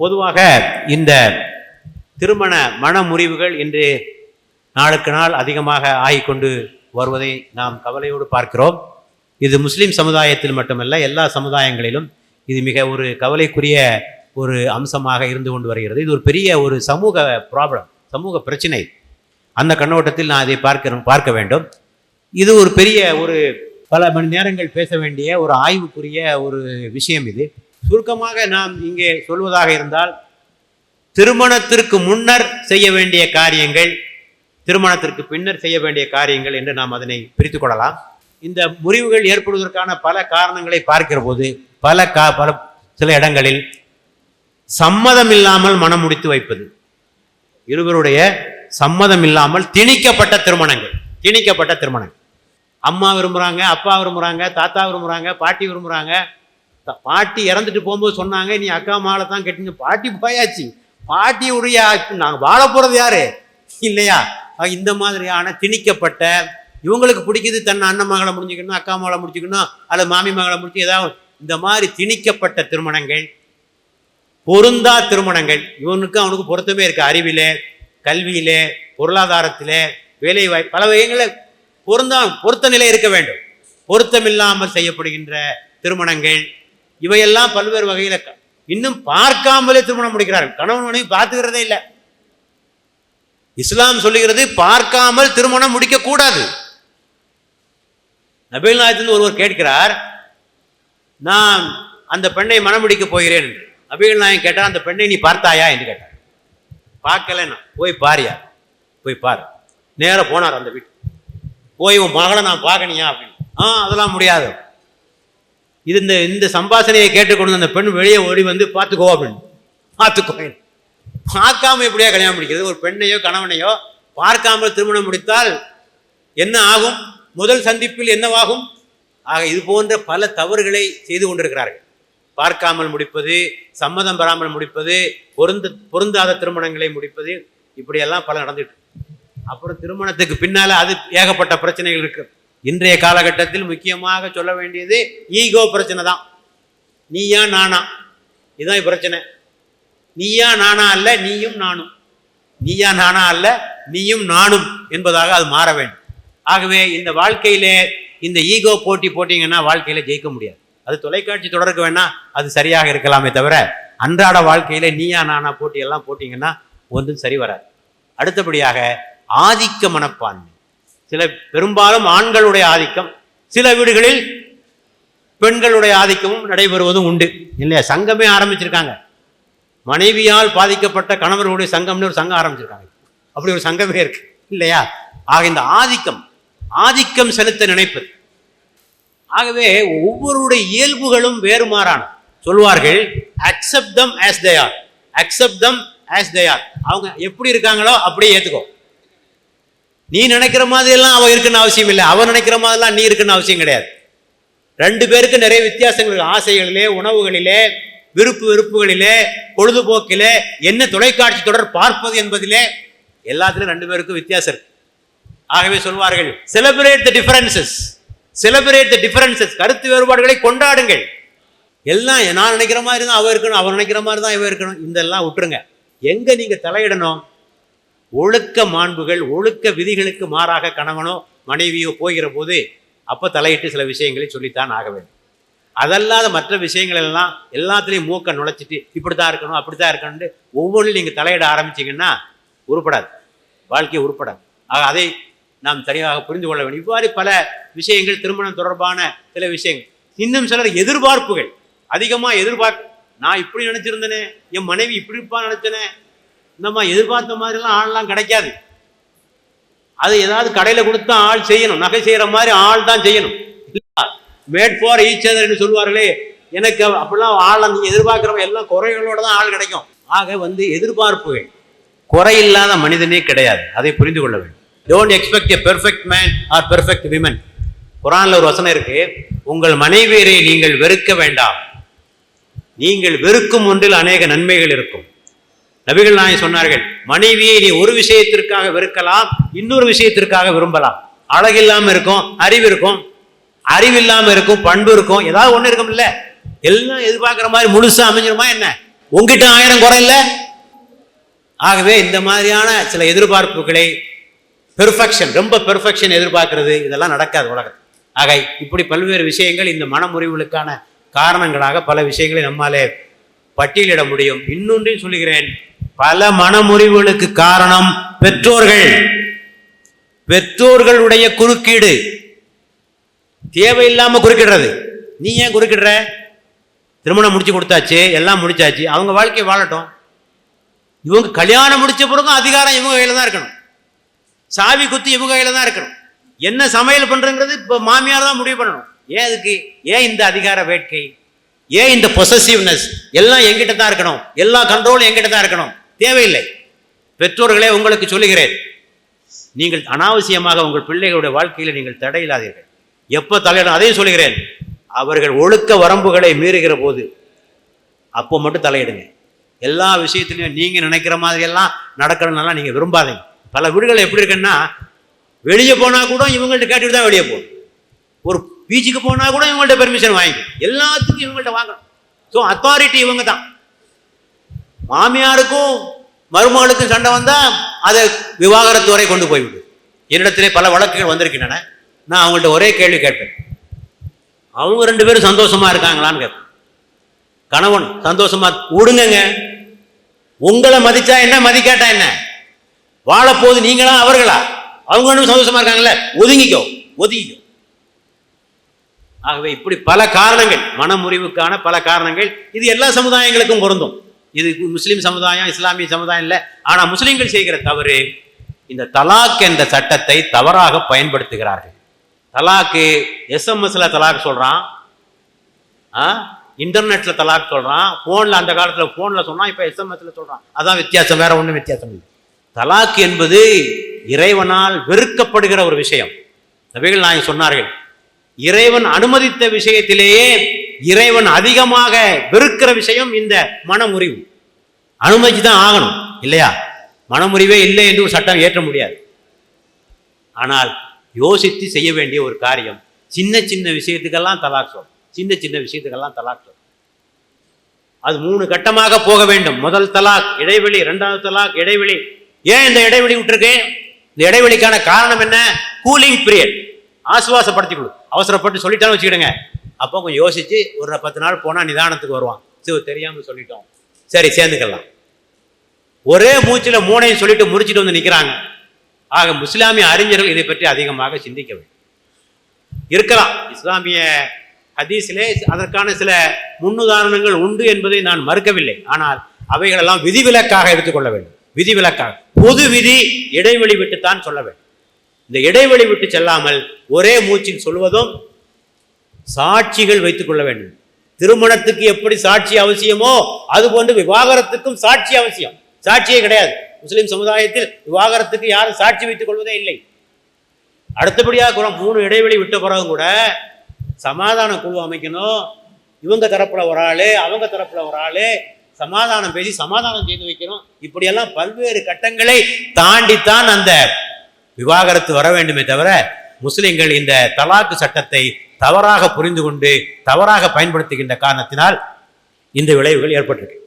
பொதுவாக இந்த திருமண மனமுறிவுகள் இன்று நாளுக்கு நாள் அதிகமாக ஆகிக்கொண்டு வருவதை நாம் கவலையோடு பார்க்கிறோம். இது முஸ்லீம் சமுதாயத்தில் மட்டுமல்ல எல்லா சமுதாயங்களிலும் இது மிக ஒரு கவலைக்குரிய ஒரு அம்சமாக இருந்து கொண்டு வருகிறது. இது ஒரு பெரிய ஒரு சமூக ப்ராப்ளம் சமூக பிரச்சனை. அந்த கண்ணோட்டத்தில் நான் இதை பார்க்க பார்க்க வேண்டும். இது ஒரு பெரிய ஒரு பல மணி நேரங்கள் பேச வேண்டிய ஒரு ஆய்வுக்குரிய ஒரு விஷயம் இது. சுருக்கமாக நாம் இங்கே சொல்வதாக இருந்தால் திருமணத்திற்கு முன்னர் செய்ய வேண்டிய காரியங்கள் திருமணத்திற்கு பின்னர் செய்ய வேண்டிய காரியங்கள் என்று நாம் அதனை பிரித்து கொள்ளலாம். இந்த முறிவுகள் ஏற்படுவதற்கான பல காரணங்களை பார்க்கிற போது பல கா பல சில இடங்களில் சம்மதம் இல்லாமல் மனம் முடித்து வைப்பது. இருவருடைய சம்மதம் இல்லாமல் திணிக்கப்பட்ட திருமணங்கள் திணிக்கப்பட்ட திருமணங்கள். அம்மா விரும்புகிறாங்க அப்பா விரும்புகிறாங்க தாத்தா விரும்புகிறாங்க பாட்டி விரும்புகிறாங்க பாட்டி இறந்துட்டு போகும்போது சொன்னாங்க நீ அக்கா மாலை தான் கட்டிங்க பாட்டி போயாச்சு. பாட்டியுடைய நாங்கள் வாழ போகிறது யாரு? இல்லையா. இந்த மாதிரியான திணிக்கப்பட்ட இவங்களுக்கு பிடிக்குது தன் அண்ணன் மகளை முடிஞ்சுக்கணும் அக்கா மகளை முடிச்சுக்கணும் அல்லது மாமி மகளை முடிச்சு ஏதாவது இந்த மாதிரி திணிக்கப்பட்ட திருமணங்கள் பொருந்தா திருமணங்கள் இவனுக்கு அவனுக்கு பொருத்தமே இருக்கு. அறிவிலே கல்வியிலே பொருளாதாரத்தில் வேலை வாய்ப்பு பல வகைகளில் பொருந்தா பொருத்த நிலை இருக்க வேண்டும். பொருத்தமில்லாமல் செய்யப்படுகின்ற திருமணங்கள் இவையெல்லாம் பல்வேறு வகையில் இன்னும் பார்க்காமலே திருமணம் முடிக்கிறார்கள். கணவன் மனைவி பார்த்துக்கிறதே இல்லை. இஸ்லாம் சொல்லுகிறது பார்க்காமல் திருமணம் முடிக்கக்கூடாது. நபீல் நாயத்தின் ஒருவர் கேட்கிறார் நான் அந்த பெண்ணை மனம் முடிக்க போகிறேன் என்று. நபீல் நாயன் கேட்டார் அந்த பெண்ணை நீ பார்த்தாயா? என்று கேட்டார். நான். போய் பாரியா? போய் பாரு. நேராக போனார் அந்த வீட்டு போய் உன் மகளை நான் பார்க்கணியா? அப்படின்னு. ஆ அதெல்லாம் முடியாது. இது இந்த இந்த சம்பாசனையை கேட்டுக்கொண்டு அந்த பெண் வெளியே ஓடி வந்து பார்த்துக்கோ அப்படின்னு. பார்த்துக்கோ. பார்க்காம எப்படியா கல்யாணம் முடிக்கிறது? ஒரு பெண்ணையோ கணவனையோ பார்க்காமல் திருமணம் முடித்தால் என்ன ஆகும்? முதல் சந்திப்பில் என்னவாகும்? ஆக இது போன்ற பல தவறுகளை செய்து கொண்டிருக்கிறார்கள். பார்க்காமல் முடிப்பது சம்மதம் பெறாமல் முடிப்பது பொருந்து பொருந்தாத திருமணங்களை முடிப்பது இப்படியெல்லாம் பல நடந்துட்டு அப்புறம் திருமணத்துக்கு பின்னால் அது ஏகப்பட்ட பிரச்சனைகள் இருக்குது இன்றைய காலகட்டத்தில் முக்கியமாக சொல்ல வேண்டியது ஈகோ பிரச்சனை தான். நீயா நானா? இதுதான் பிரச்சனை. நீயா நானா அல்ல நீயும் நானும். நீயா நானா அல்ல நீயும் நானும் என்பதாக அது மாற வேண்டும். ஆகவே இந்த வாழ்க்கையிலே இந்த ஈகோ போட்டி போட்டிங்கன்னா வாழ்க்கையில ஜெயிக்க முடியாது. அது தொலைக்காட்சி தொடருக்கு வேணா அது சரியாக இருக்கலாமே தவிர அன்றாட வாழ்க்கையில நீயா நானா போட்டி எல்லாம் போட்டிங்கன்னா ஒன்றும் சரி வராது. அடுத்தபடியாக ஆதிக்க மனப்பான்மை. சில பெரும்பாலும் ஆண்களுடைய ஆதிக்கம் சில வீடுகளில் பெண்களுடைய ஆதிக்கமும் நடைபெறுவதும் உண்டு. இல்லையா? சங்கமே ஆரம்பிச்சிருக்காங்க. மனைவியால் பாதிக்கப்பட்ட கணவர்களுடைய சங்கம்னு ஒரு சங்கம் ஆரம்பிச்சிருக்காங்க. அப்படி ஒரு சங்கமே இருக்கு. இல்லையா? ஆக இந்த ஆதிக்கம் ஆதிக்கம் செலுத்த நினைப்பது ஆகவே ஒவ்வொருடைய இயல்புகளும் வேறுமாறான. சொல்வார்கள் accept them as they are accept them as they are அவங்க எப்படி இருக்காங்களோ அப்படியே ஏற்றுக்கோ நீ நினைக்கிற மாதிரி எல்லாம் இருக்குன்னு அவசியம் இல்லை. அவன் நினைக்கிற மாதிரிலாம் நீ இருக்குன்னு அவசியம் கிடையாது. ரெண்டு பேருக்கு நிறைய வித்தியாசங்கள் இருக்கு. ஆசைகளிலே உணவுகளிலே விருப்பு வெறுப்புகளிலே பொழுதுபோக்கிலே என்ன தொலைக்காட்சி தொடர் பார்ப்பது என்பதிலே எல்லாத்துலேயும் ரெண்டு பேருக்கும் வித்தியாசம் இருக்கு. ஆகவே சொல்வார்கள் celebrate the differences celebrate the differences கருத்து வேறுபாடுகளை கொண்டாடுங்கள். எல்லாம் நான் நினைக்கிற மாதிரி தான் அவ இருக்கணும் அவர் நினைக்கிற மாதிரி தான் இவ இருக்கணும். இதெல்லாம் விட்டுருங்க. எங்கே நீங்கள் தலையிடணும்? ஒழுக்க மாண்புகள் ஒழுக்க விதிகளுக்கு மாறாக கணவனோ மனைவியோ போகிற போது அப்போ தலையிட்டு சில விஷயங்களை சொல்லித்தான் ஆக வேண்டும். அதல்லாத மற்ற விஷயங்கள் எல்லாம் எல்லாத்துலேயும் மூக்க நுழைச்சிட்டு இப்படி தான் இருக்கணும் அப்படி தான் இருக்கணும்னு ஒவ்வொன்றிலும் நீங்கள் தலையிட ஆரம்பிச்சீங்கன்னா உருப்படாது. வாழ்க்கை உருப்படாது. ஆக அதை நாம் தனியாக புரிந்து கொள்ள வேண்டும். இவ்வாறு பல விஷயங்கள் திருமணம் தொடர்பான சில விஷயங்கள். இன்னும் சிலர் எதிர்பார்ப்புகள். அதிகமாக எதிர்பார்ப்பு நான் இப்படி நினச்சிருந்தேனே என் மனைவி இப்படி இருப்பா நினச்சேனே இந்தம்மா எதிர்பார்த்த மாதிரிலாம் ஆள்லாம் கிடைக்காது. அது ஏதாவது கடையில் கொடுத்தா ஆள் செய்யணும். நகை செய்கிற மாதிரி ஆள் தான் செய்யணும். மேட் ஃபார் ஈச் என்று சொல்லுவார்களே. எனக்கு அப்படிலாம் ஆள் நீங்கள் எதிர்பார்க்குறவங்க எல்லாம் குறைகளோட தான் ஆள் கிடைக்கும். ஆக வந்து எதிர்பார்ப்புகள் குறையில்லாத மனிதனே கிடையாது. அதை புரிந்து கொள்ள வேண்டும். Don't expect a perfect man or perfect women குரானில் ஒரு வசனம் இருக்கு. உங்கள் மனைவியரை நீங்கள் வெறுக்க வேண்டாம். நீங்கள் வெறுக்கும் ஒன்றில் அநேக நன்மைகள் இருக்கும். நபிகள் நாயகம் சொன்னார்கள் மனைவியை நீ ஒரு விஷயத்திற்காக வெறுக்கலாம் இன்னொரு விஷயத்திற்காக விரும்பலாம். அழகில்லாம இருக்கும் அறிவு இருக்கும் அறிவு இல்லாம இருக்கும் பண்பு இருக்கும் ஏதாவது ஒண்ணு இருக்கும் இல்ல எல்லாம் எதிர்பார்க்கிற மாதிரி முழுசா அமைஞ்சிருமா என்ன? உங்ககிட்ட ஆயிரம் குறை இல்லை? ஆகவே இந்த மாதிரியான சில எதிர்பார்ப்புகளை பெர்ஃபெக்ஷன் ரொம்ப பெர்ஃபெக்ஷன் எதிர்பார்க்கறது இதெல்லாம் நடக்காது உலகத்தில். ஆக இப்படி பல்வேறு விஷயங்கள் இந்த மனமுறிவுகளுக்கான காரணங்களாக பல விஷயங்களை நம்மாலே பட்டியலிட முடியும். இன்னொன்றையும் சொல்லுகிறேன். பல மனமுறிவுகளுக்கு காரணம் பெற்றோர்கள். பெற்றோர்களுடைய குறுக்கீடு. தேவையில்லாம குறுக்கிடுறது. நீ ஏன் குறுக்கிடுற? திருமணம் முடிச்சு கொடுத்தாச்சு எல்லாம் முடிச்சாச்சு அவங்க வாழ்க்கையை வாழட்டும். இவங்க கல்யாணம் முடிச்ச பிறகும் அதிகாரம் இவங்க கையில தான் இருக்கணும். சாவி குத்தி இவங்க கையில தான் இருக்கணும். என்ன சமையல் பண்றங்கிறது இப்போ மாமியார் தான் முடிவு பண்ணணும். ஏன் அதுக்கு? ஏன் இந்த அதிகார வேட்கை? ஏன் இந்த பொசசிவ்னஸ் எல்லாம் எங்கிட்ட தான் இருக்கணும். எல்லா கண்ட்ரோலும் எங்கிட்ட தான் இருக்கணும். தேவையில்லை. பெற்றோர்களே உங்களுக்கு சொல்லுகிறேன். நீங்கள் அனாவசியமாக உங்கள் பிள்ளைகளுடைய வாழ்க்கையில் நீங்கள் தடையில்லாதீர்கள் எப்போ தலையிடும் அதையும் சொல்லுகிறேன். அவர்கள் ஒழுக்க வரம்புகளை மீறுகிற போது அப்போ மட்டும் தலையிடுங்க. எல்லா விஷயத்துலையும் நீங்கள் நினைக்கிற மாதிரி எல்லாம் நடக்கணும்னாலாம் நீங்கள் விரும்பாதீங்க. பல வீடுகள் எப்படி இருக்குன்னா வெளியே போனால் கூட இவங்கள்ட்ட கேட்டுட்டு தான் வெளியே போகணும். ஒரு பீச்சுக்கு போனால் கூட இவங்கள்ட்ட பெர்மிஷன் வாங்கி எல்லாத்துக்கும் இவங்கள்ட்ட வாங்கணும். ஸோ அத்தாரிட்டி இவங்க தான் மாமியாருக்கும் மருமகளுக்கும் சண்டை வந்தால் அதை விவாகரத்து வரை கொண்டு போய்விடும் என்னிடத்திலே பல வழக்குகள் வந்திருக்கின்றன. நான் அவங்கள்ட்ட ஒரே கேள்வி கேட்பேன். அவங்க ரெண்டு பேரும் சந்தோஷமா இருக்காங்களான்னு கேட்பேன். கணவன் சந்தோஷமா விடுங்கங்க. உங்களை மதிச்சா என்ன மதிக்காட்டா என்ன? வாழப்போது நீங்களா அவர்களா? அவங்க ஒன்றும் சந்தோஷமா இருக்காங்கல்ல? ஒதுங்கிக்கோ ஒதுங்கிக்கோ. ஆகவே இப்படி பல காரணங்கள் மனமுறிவுக்கான பல காரணங்கள் இது எல்லா சமுதாயங்களுக்கும் பொருந்தும். இது முஸ்லீம் சமுதாயம் இஸ்லாமிய சமுதாயம் இல்லை. ஆனால் முஸ்லீம்கள் செய்கிற தவறு இந்த தலாக் என்ற சட்டத்தை தவறாக பயன்படுத்துகிறார்கள். தலாக்கு எஸ்எம்எஸ்ல தலாக் சொல்கிறான் ஆ? இன்டர்நெட்ல தலாக் சொல்கிறான் ஃபோனில் அந்த காலத்தில் ஃபோனில் சொன்னான் இப்போ எஸ்எம்எஸ்ல சொல்கிறான் அதான் வித்தியாசம் வேற ஒன்றும் வித்தியாசம் இல்லை. தலாக் என்பது இறைவனால் வெறுக்கப்படுகிற ஒரு விஷயம். நபிகள் நாயகம் சொன்னார்கள் இறைவன் அனுமதித்த விஷயத்திலேயே இறைவன் அதிகமாக வெறுக்கிற விஷயம் இந்த மனமுறிவு. அனுமதிச்சு தான் ஆகணும் இல்லையா? மனமுறிவே இல்லை என்று ஒரு சட்டம் ஏற்ற முடியாது. ஆனால் யோசித்து செய்ய வேண்டிய ஒரு காரியம் சின்ன சின்ன விஷயத்துக்கெல்லாம் தலாக் சொல் சின்ன சின்ன விஷயத்துக்கெல்லாம் தலாக் சொல் அது மூணு கட்டமாக போக வேண்டும். முதல் தலாக் இடைவெளி இரண்டாவது தலாக் இடைவெளி. ஏன் இந்த இடைவெளி விட்டுருக்கு? இந்த இடைவெளிக்கான காரணம் என்ன? Cooling period. ஆசுவாசப்படுத்திக் கொடு. அவசரப்பட்டு சொல்லிட்டாலும் வச்சுக்கிடுங்க. அப்போ கொஞ்சம் யோசித்து ஒரு பத்து நாள் போனால் நிதானத்துக்கு வருவான். சிவ தெரியாமல் சொல்லிட்டோம். சரி சேர்ந்துக்கலாம். ஒரே மூச்சில் மூனையும் சொல்லிட்டு முறிச்சிட்டு வந்து நிற்கிறாங்க ஆக முஸ்லாமிய அறிஞர்கள் இதை பற்றி அதிகமாக சிந்திக்க வேண்டும். இருக்கலாம். இஸ்லாமிய ஹதீஸிலே அதற்கான சில முன்னுதாரணங்கள் உண்டு என்பதை நான் மறுக்கவில்லை. ஆனால் அவைகளெல்லாம் விதிவிலக்காக எடுத்துக்கொள்ள வேண்டும். விதிவிலக்காக. பொது விதி இடைவெளி விட்டுத்தான் சொல்ல வேண்டும். இந்த இடைவெளி விட்டு செல்லாமல் ஒரே மூச்சில் சொல்வதும் சாட்சிகள் வைத்துக் கொள்ள வேண்டும். திருமணத்துக்கு எப்படி சாட்சி அவசியமோ அதுபோன்று விவாகரத்துக்கும் சாட்சி அவசியம். சாட்சியே கிடையாது. முஸ்லீம் சமுதாயத்தில் விவாகரத்துக்கு யாரும் சாட்சி வைத்துக் கொள்வதே இல்லை. அடுத்தபடியாக கூட மூணு இடைவெளி விட்ட பிறகு கூட சமாதான குழு அமைக்கணும். இவங்க தரப்பில் ஒரு ஆள் அவங்க தரப்பில் ஒரு ஆள். சமாதானம் பேசி சமாதானம் செய்து வைக்கணும். இப்படியெல்லாம் பல்வேறு கட்டங்களை தாண்டித்தான் அந்த விவாகரத்து வர வேண்டுமே தவிர முஸ்லிம்கள் இந்த தலாக்கு சட்டத்தை தவறாக புரிந்து கொண்டு தவறாக பயன்படுத்துகின்ற காரணத்தினால் இந்த விளைவுகள் ஏற்பட்டிருக்கு.